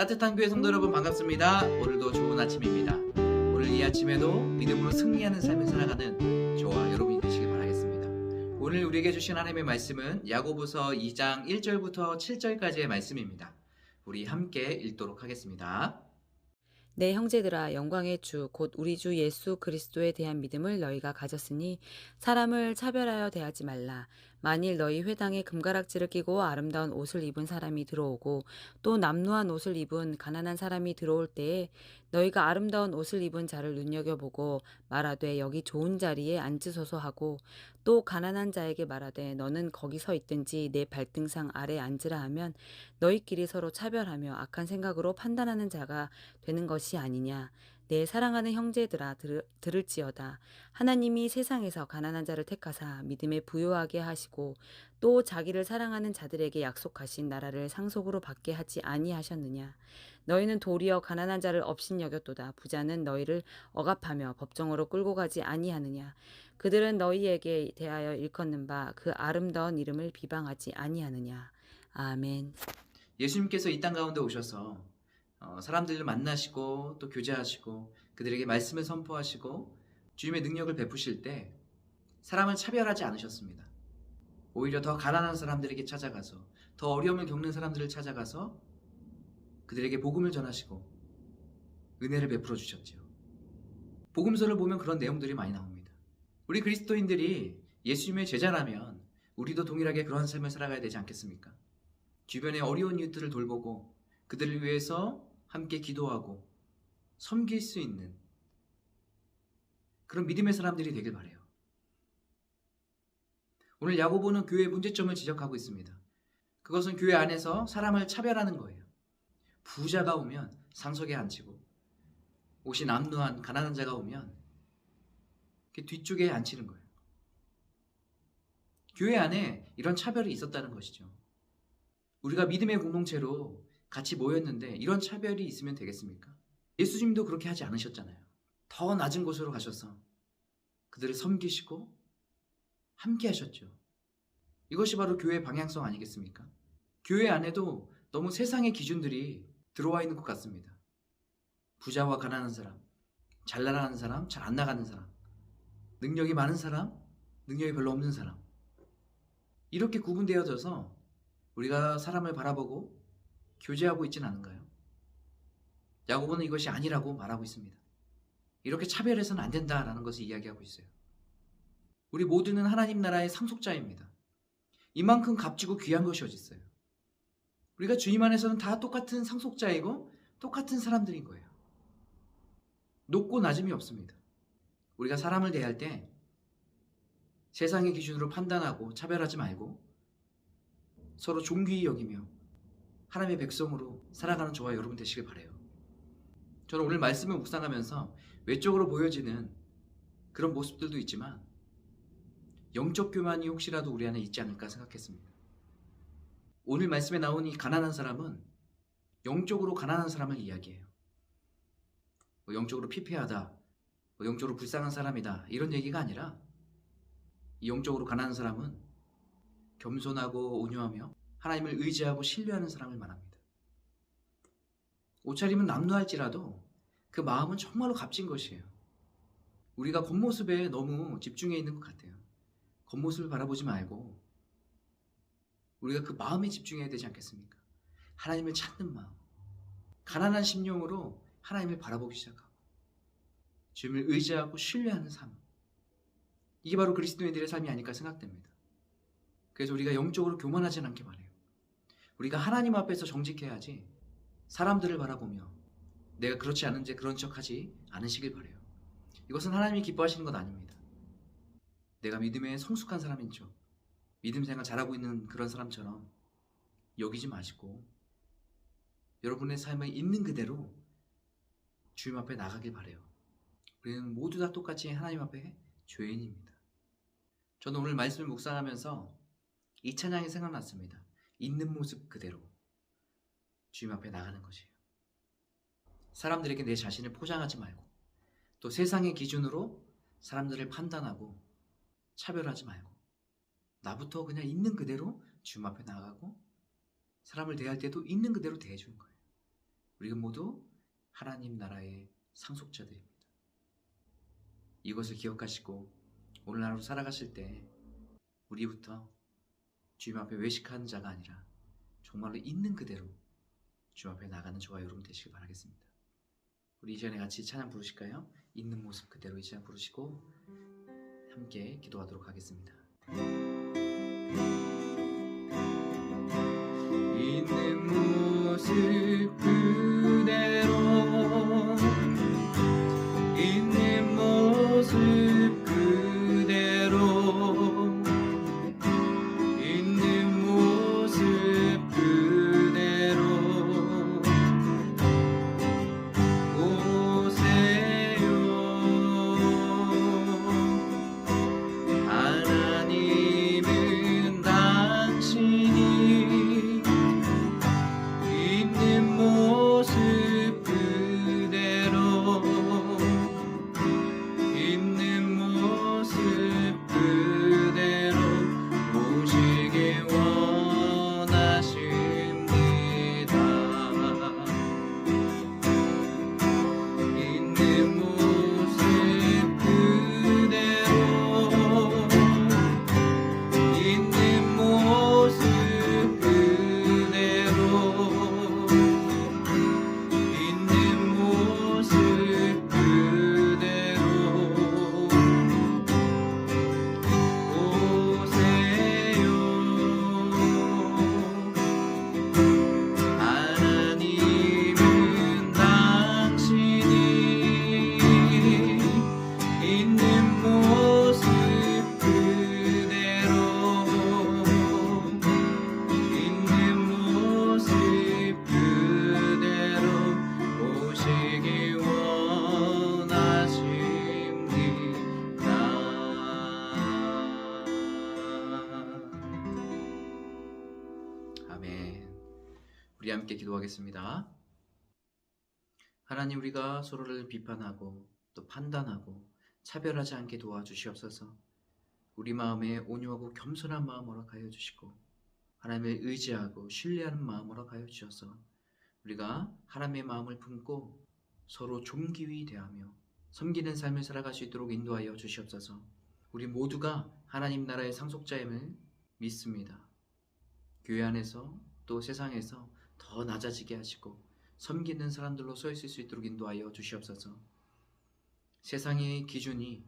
따뜻한 교회 성도 여러분 반갑습니다. 오늘도 좋은 아침입니다. 오늘 이 아침에도 믿음으로 승리하는 삶을 살아가는 저와 여러분이 되시길 바라겠습니다. 오늘 우리에게 주신 하나님의 말씀은 야고보서 2장 1절부터 7절까지의 말씀입니다. 우리 함께 읽도록 하겠습니다. 내 형제들아 영광의 주 곧 우리 주 예수 그리스도에 대한 믿음을 너희가 가졌으니 사람을 차별하여 대하지 말라 만일 너희 회당에 금가락지를 끼고 아름다운 옷을 입은 사람이 들어오고 또 남루한 옷을 입은 가난한 사람이 들어올 때에 너희가 아름다운 옷을 입은 자를 눈여겨보고 말하되 여기 좋은 자리에 앉으소서 하고 또 가난한 자에게 말하되 너는 거기 서 있든지 내 발등상 아래 앉으라 하면 너희끼리 서로 차별하며 악한 생각으로 판단하는 자가 되는 것이 아니냐. 내 사랑하는 형제들아 들, 들을지어다. 하나님이 세상에서 가난한 자를 택하사 믿음에 부요하게 하시고 또 자기를 사랑하는 자들에게 약속하신 나라를 상속으로 받게 하지 아니하셨느냐. 너희는 도리어 가난한 자를 업신여겼도다. 부자는 너희를 억압하며 법정으로 끌고 가지 아니하느냐. 그들은 너희에게 대하여 일컫는 바 그 아름다운 이름을 비방하지 아니하느냐. 아멘. 예수님께서 이 땅 가운데 오셔서 어, 사람들을 만나시고 또 교제하시고 그들에게 말씀을 선포하시고 주님의 능력을 베푸실 때 사람을 차별하지 않으셨습니다. 오히려 더 가난한 사람들에게 찾아가서 더 어려움을 겪는 사람들을 찾아가서 그들에게 복음을 전하시고 은혜를 베풀어 주셨지요. 복음서를 보면 그런 내용들이 많이 나옵니다. 우리 그리스도인들이 예수님의 제자라면 우리도 동일하게 그러한 삶을 살아가야 되지 않겠습니까? 주변의 어려운 이웃들을 돌보고 그들을 위해서 함께 기도하고 섬길 수 있는 그런 믿음의 사람들이 되길 바래요. 오늘 야고보는 교회의 문제점을 지적하고 있습니다. 그것은 교회 안에서 사람을 차별하는 거예요. 부자가 오면 상석에 앉히고 옷이 남루한 가난한 자가 오면 뒤쪽에 앉히는 거예요. 교회 안에 이런 차별이 있었다는 것이죠. 우리가 믿음의 공동체로 같이 모였는데 이런 차별이 있으면 되겠습니까? 예수님도 그렇게 하지 않으셨잖아요. 더 낮은 곳으로 가셔서 그들을 섬기시고 함께 하셨죠. 이것이 바로 교회의 방향성 아니겠습니까? 교회 안에도 너무 세상의 기준들이 들어와 있는 것 같습니다. 부자와 가난한 사람, 잘 나가는 사람, 잘 안 나가는 사람, 능력이 많은 사람, 능력이 별로 없는 사람. 이렇게 구분되어져서 우리가 사람을 바라보고 교제하고 있지는 않은가요? 야고보는 이것이 아니라고 말하고 있습니다. 이렇게 차별해서는 안 된다라는 것을 이야기하고 있어요. 우리 모두는 하나님 나라의 상속자입니다. 이만큼 값지고 귀한 것이 어디 있어요? 우리가 주님 안에서는 다 똑같은 상속자이고 똑같은 사람들인 거예요. 높고 낮음이 없습니다. 우리가 사람을 대할 때 세상의 기준으로 판단하고 차별하지 말고 서로 존귀히 여기며 하나님의 백성으로 살아가는 저와 여러분 되시길 바래요. 저는 오늘 말씀을 묵상하면서 외적으로 보여지는 그런 모습들도 있지만 영적 교만이 혹시라도 우리 안에 있지 않을까 생각했습니다. 오늘 말씀에 나온 이 가난한 사람은 영적으로 가난한 사람을 이야기해요. 뭐 영적으로 피폐하다, 뭐 영적으로 불쌍한 사람이다 이런 얘기가 아니라 이 영적으로 가난한 사람은 겸손하고 온유하며 하나님을 의지하고 신뢰하는 사람을 말합니다. 옷차림은 남루할지라도 그 마음은 정말로 값진 것이에요. 우리가 겉모습에 너무 집중해 있는 것 같아요. 겉모습을 바라보지 말고 우리가 그 마음에 집중해야 되지 않겠습니까? 하나님을 찾는 마음. 가난한 심령으로 하나님을 바라보기 시작하고 주님을 의지하고 신뢰하는 삶. 이게 바로 그리스도인들의 삶이 아닐까 생각됩니다. 그래서 우리가 영적으로 교만하지 않게 바래요. 우리가 하나님 앞에서 정직해야지 사람들을 바라보며 내가 그렇지 않은지 그런 척하지 않으시길 바래요. 이것은 하나님이 기뻐하시는 것 아닙니다. 내가 믿음에 성숙한 사람인 척, 믿음 생활 잘하고 있는 그런 사람처럼 여기지 마시고 여러분의 삶에 있는 그대로 주님 앞에 나가길 바래요. 우리는 모두 다 똑같이 하나님 앞에 죄인입니다. 저는 오늘 말씀을 묵상하면서 이 찬양이 생각났습니다. 있는 모습 그대로 주님 앞에 나가는 것이에요. 사람들에게 내 자신을 포장하지 말고 또 세상의 기준으로 사람들을 판단하고 차별하지 말고 나부터 그냥 있는 그대로 주님 앞에 나가고 사람을 대할 때도 있는 그대로 대해주는 거예요. 우리가 모두 하나님 나라의 상속자들입니다. 이것을 기억하시고 오늘 하루 살아가실 때 우리부터 주님 앞에 외식하는 자가 아니라 정말로 있는 그대로 주님 앞에 나가는 저와 여러분 되시길 바라겠습니다. 우리 이 시간에 같이 찬양 부르실까요? 있는 모습 그대로 이 찬양 부르시고 함께 기도하도록 하겠습니다. 있는 모습 아멘. 우리 함께 기도하겠습니다. 하나님 우리가 서로를 비판하고 또 판단하고 차별하지 않게 도와주시옵소서. 우리 마음에 온유하고 겸손한 마음 허락하여 주시고 하나님을 의지하고 신뢰하는 마음 허락하여 주셔서 우리가 하나님의 마음을 품고 서로 존귀히 대하며 섬기는 삶을 살아갈 수 있도록 인도하여 주시옵소서. 우리 모두가 하나님 나라의 상속자임을 믿습니다. 교회 안에서 또 세상에서 더 낮아지게 하시고 섬기는 사람들로 서 있을 수 있도록 인도하여 주시옵소서. 세상의 기준이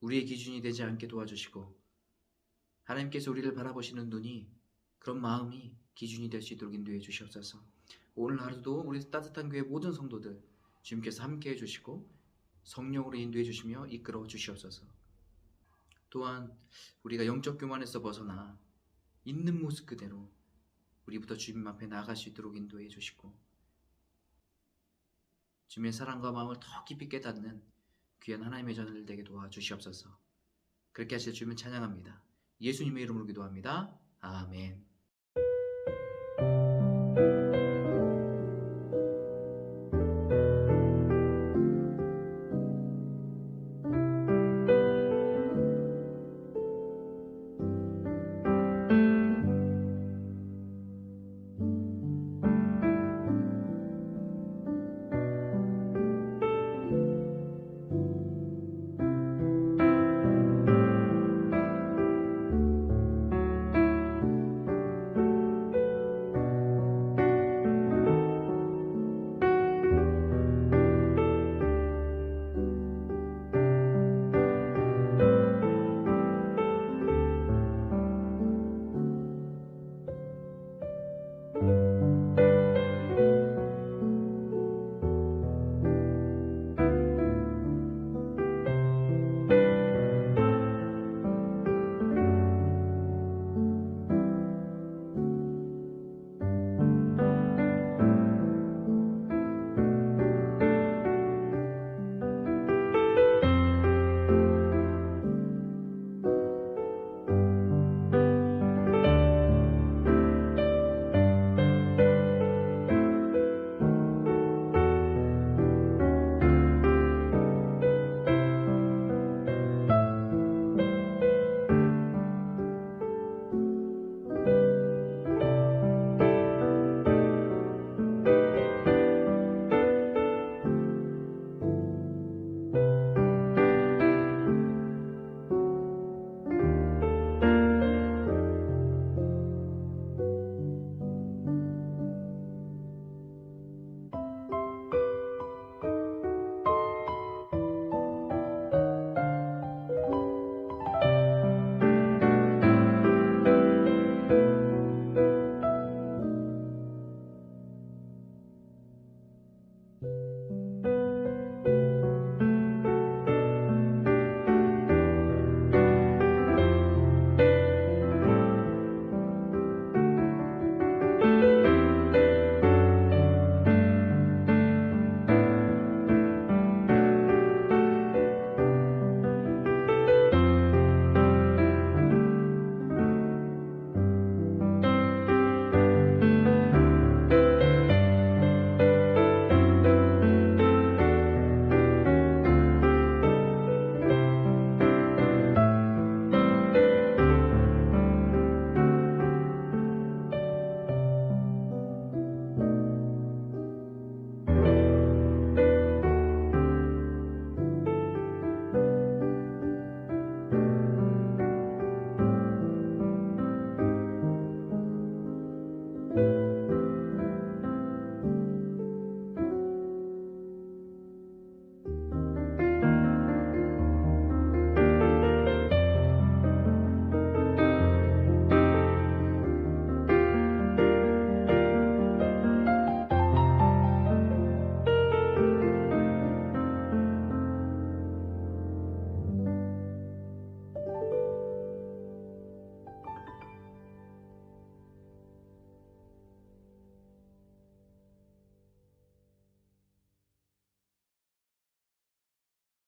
우리의 기준이 되지 않게 도와주시고 하나님께서 우리를 바라보시는 눈이 그런 마음이 기준이 될 수 있도록 인도해 주시옵소서. 오늘 하루도 우리 따뜻한 교회 모든 성도들 주님께서 함께 해 주시고 성령으로 인도해 주시며 이끌어 주시옵소서. 또한 우리가 영적 교만에서 벗어나 있는 모습 그대로 우리부터 주님 앞에 나아갈 수 있도록 인도해 주시고 주님의 사랑과 마음을 더 깊이 깨닫는 귀한 하나님의 전을 되게 도와주시옵소서. 그렇게 하실 주님을 찬양합니다. 예수님의 이름으로 기도합니다. 아멘.